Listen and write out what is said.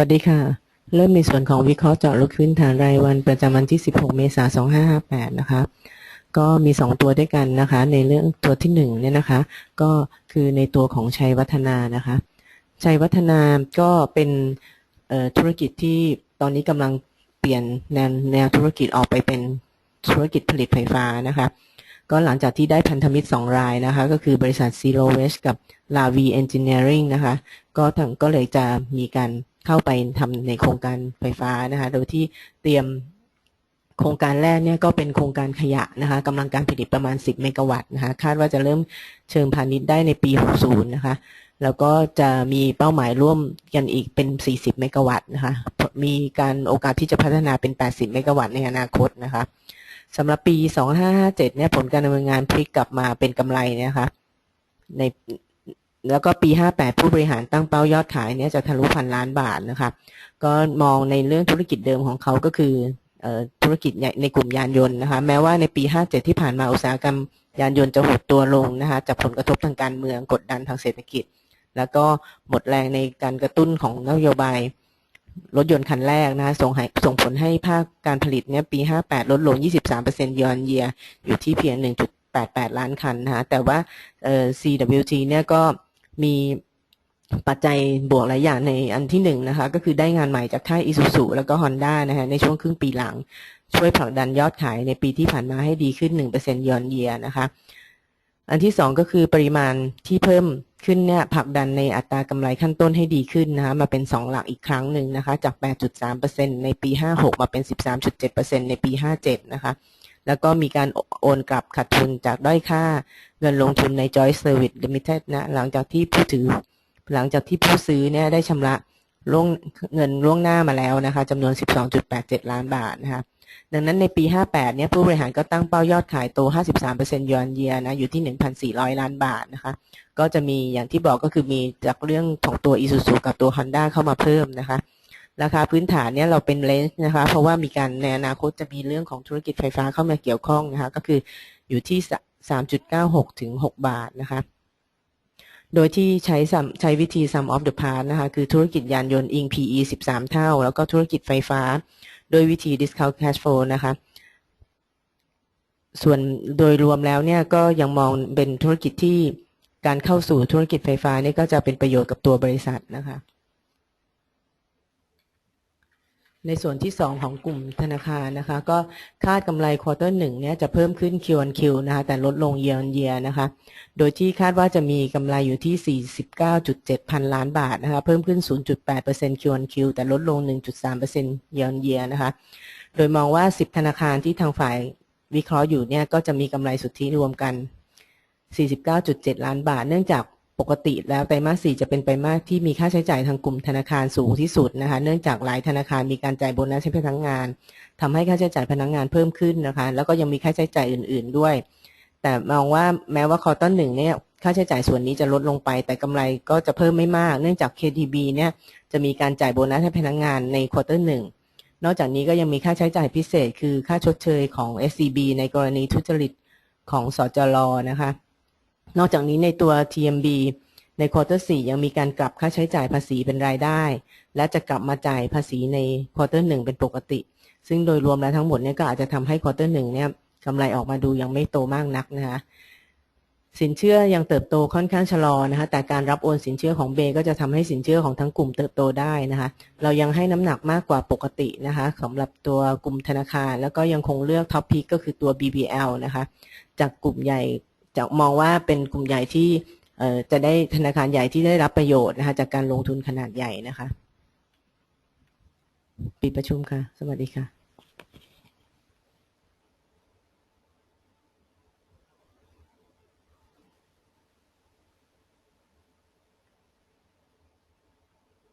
วัสดีค่ะ เริ่มในส่วนของวิเคราะห์เจาะลึกพื้นฐานรายวันประจำวันที่ 16 เมษายน 2558 นะคะ ก็มี 2 ตัวด้วยกันนะคะ ในเรื่องตัวที่ 1 เนี่ยนะคะ ก็คือในตัวของชัยวัฒนานะคะ ชัยวัฒนาก็เป็นธุรกิจที่ตอนนี้กำลังเปลี่ยนแนวแนวธุรกิจออกไปเป็นธุรกิจผลิตไฟฟ้านะคะ ก็หลังจากที่ได้พันธมิตร 2 รายนะคะ ก็คือบริษัท Zero Waste กับ Lavi Engineering นะคะ ก็ทางก็เลยจะมีการ เข้าไปทำในโครงการไฟฟ้านะคะโดยที่เตรียมโครงการแรกเนี่ยก็เป็นโครงการขยะนะคะกำลังการผลิตประมาณ 10 เมกะวัตต์นะคะคาดว่าจะเริ่มเชิงพาณิชย์ได้ในปี 60 นะคะ แล้วก็จะมีเป้าหมายร่วมกันอีกเป็น 40 เมกะวัตต์นะคะ มีการโอกาสที่จะพัฒนาเป็น 80 เมกะวัตต์ในอนาคตนะคะสำหรับปี 2557 เนี่ยผลการดำเนินงานพลิกกลับมาเป็นกำไรนะคะใน แล้วก็ปี 58 ผู้บริหารตั้งเป้ายอดขายเนี่ยจะทะลุพันล้านบาทนะคะก็มองในเรื่องธุรกิจเดิมของเขาก็คือออธุรกิจในกลุ่มยานยนต์นะคะแม้ว่าในปี 57 ที่ผ่านมาอุตสาหกรรมยานยนต์จะหดตัวลงนะคะจากผลกระทบทางการเมืองกดดันทางเศรษฐกิจ แล้วก็หมดแรงในการกระตุ้นของนโยบายรถยนต์คันแรกนะคะส่งส่งผลให้ภาคการผลิตเนี่ยปี 58 ลดลง 23%ยอนเยียอยู่ที่เพียง 1.88 ล้านคันนะคะแต่ว่า CWT เนี่ยก็ มีปัจจัยบวกหลายอย่างในอันที่หนึ่งนะคะ ก็คือได้งานใหม่จากค่าย Isuzu แล้วก็ Honda นะคะในช่วงครึ่งปีหลัง ช่วยผลักดันยอดขายในปีที่ผ่านมาให้ดีขึ้น 1%ยอนเยียนะคะ อันที่สองก็คือปริมาณที่เพิ่มขึ้นเนี่ยผลักดันในอัตรากำไรขั้นต้นให้ดีขึ้นนะคะมาเป็น 2 หลักอีกครั้งหนึ่งนะคะ จาก 8.3%ในปี 56 มาเป็น 13.7%ในปี 57 นะคะ แล้วก็มีการโอนกลับขาดทุนจากด้อยค่าเงินลงทุนใน Joy Service Limited นะหลังจากที่ผู้ถือ หลังจากที่ผู้ซื้อเนี่ยได้ชำระล่วงเงินล่วงหน้ามาแล้วนะคะจำนวน 12.87 ล้านบาทนะคะดังนั้นในปี 58 เนี่ยผู้บริหารก็ตั้งเป้ายอดขายโต 53%ยอนเยียนะอยู่ที่ 1,400 ล้านบาทนะคะ ก็จะมีอย่างที่บอกก็คือมีจากเรื่องของตัว Isuzu กับตัว Honda เข้ามาเพิ่มนะคะ ราคาพื้นฐานเนี่ยเราเป็นเลนส์นะคะ เพราะว่ามีการในอนาคตจะมีเรื่องของธุรกิจไฟฟ้าเข้ามาเกี่ยวข้องนะคะ ก็คืออยู่ที่ 3.96 ถึง 6 บาทนะคะโดยที่ใช้ใช้วิธี sum of the parts นะคะ คือธุรกิจยานยนต์อิง PE 13 เท่า แล้วก็ธุรกิจไฟฟ้า โดยวิธี discount cash flow นะคะ ส่วนโดยรวมแล้วเนี่ยก็ยังมองเป็นธุรกิจที่การเข้าสู่ธุรกิจไฟฟ้านี่ก็จะเป็นประโยชน์กับตัวบริษัทนะคะ ในส่วนที่ 2 ของกลุ่มธนาคารนะคะ ก็คาดกำไรควอเตอร์หนึ่งเนี่ยจะเพิ่มขึ้น Q on Q นะคะแต่ลดลง Year on Year นะคะ โดยที่คาดว่าจะมีกำไรอยู่ที่ 49.7 พันล้านบาทนะคะ เพิ่มขึ้น 0.8% Q on Q แต่ลดลง 1.3% Year on Year นะคะ โดยมองว่า 10 ธนาคารที่ทางฝ่ายวิเคราะห์อยู่เนี่ยก็จะมีกำไรสุทธิรวมกัน 49.7 ล้านบาท เนื่องจาก ปกติแล้วไตรมาส4จะเป็นไตรมาสที่มีค่าใช้จ่ายทางกลุ่มธนาคารสูงที่สุดนะคะ เนื่องจากหลายธนาคารมีการจ่ายโบนัสให้พนักงานทำให้ค่าใช้จ่ายพนักงานเพิ่มขึ้นนะคะ แล้วก็ยังมีค่าใช้จ่ายอื่น ๆด้วย แต่มองว่าแม้ว่าคอต้นหนึ่งเนี่ยค่าใช้จ่ายส่วนนี้จะลดลงไป แต่กำไรก็จะเพิ่มไม่มาก เนื่องจาก KTB เนี่ยจะมีการจ่ายโบนัสให้พนักงานในควอเตอร์หนึ่งนอกจากนี้ก็ยังมีค่าใช้จ่ายพิเศษ คือค่าชดเชยของ SCB ในกรณีทุจริตของสจรนะคะ นอกจากนี้ในตัว TMB ในควอเตอร์4ยังมีการกลับค่าใช้จ่ายภาษีเป็นรายได้ และจะกลับมาจ่ายภาษีในควอเตอร์หนึ่งเป็นปกติ ซึ่งโดยรวมแล้วทั้งหมดเนี่ยก็อาจจะทำให้ควอเตอร์หนึ่งเนี่ยกำไรออกมาดูยังไม่โตมากนักนะคะสินเชื่อยังเติบโตค่อนข้างชะลอนะคะแต่การรับโอนสินเชื่อของเบก็จะทำให้สินเชื่อของทั้งกลุ่มเติบโตได้นะคะเรายังให้น้ำหนักมากกว่าปกตินะคะสำหรับตัวกลุ่มธนาคาร แล้วก็ยังคงเลือกท็อปพิกก็คือตัว BBL นะคะจากกลุ่มใหญ่ จะมองว่าเป็นกลุ่มใหญ่ที่จะได้ธนาคารใหญ่ที่ได้รับประโยชน์นะคะจากการลงทุนขนาดใหญ่นะคะ ปิดประชุมค่ะ สวัสดีค่ะ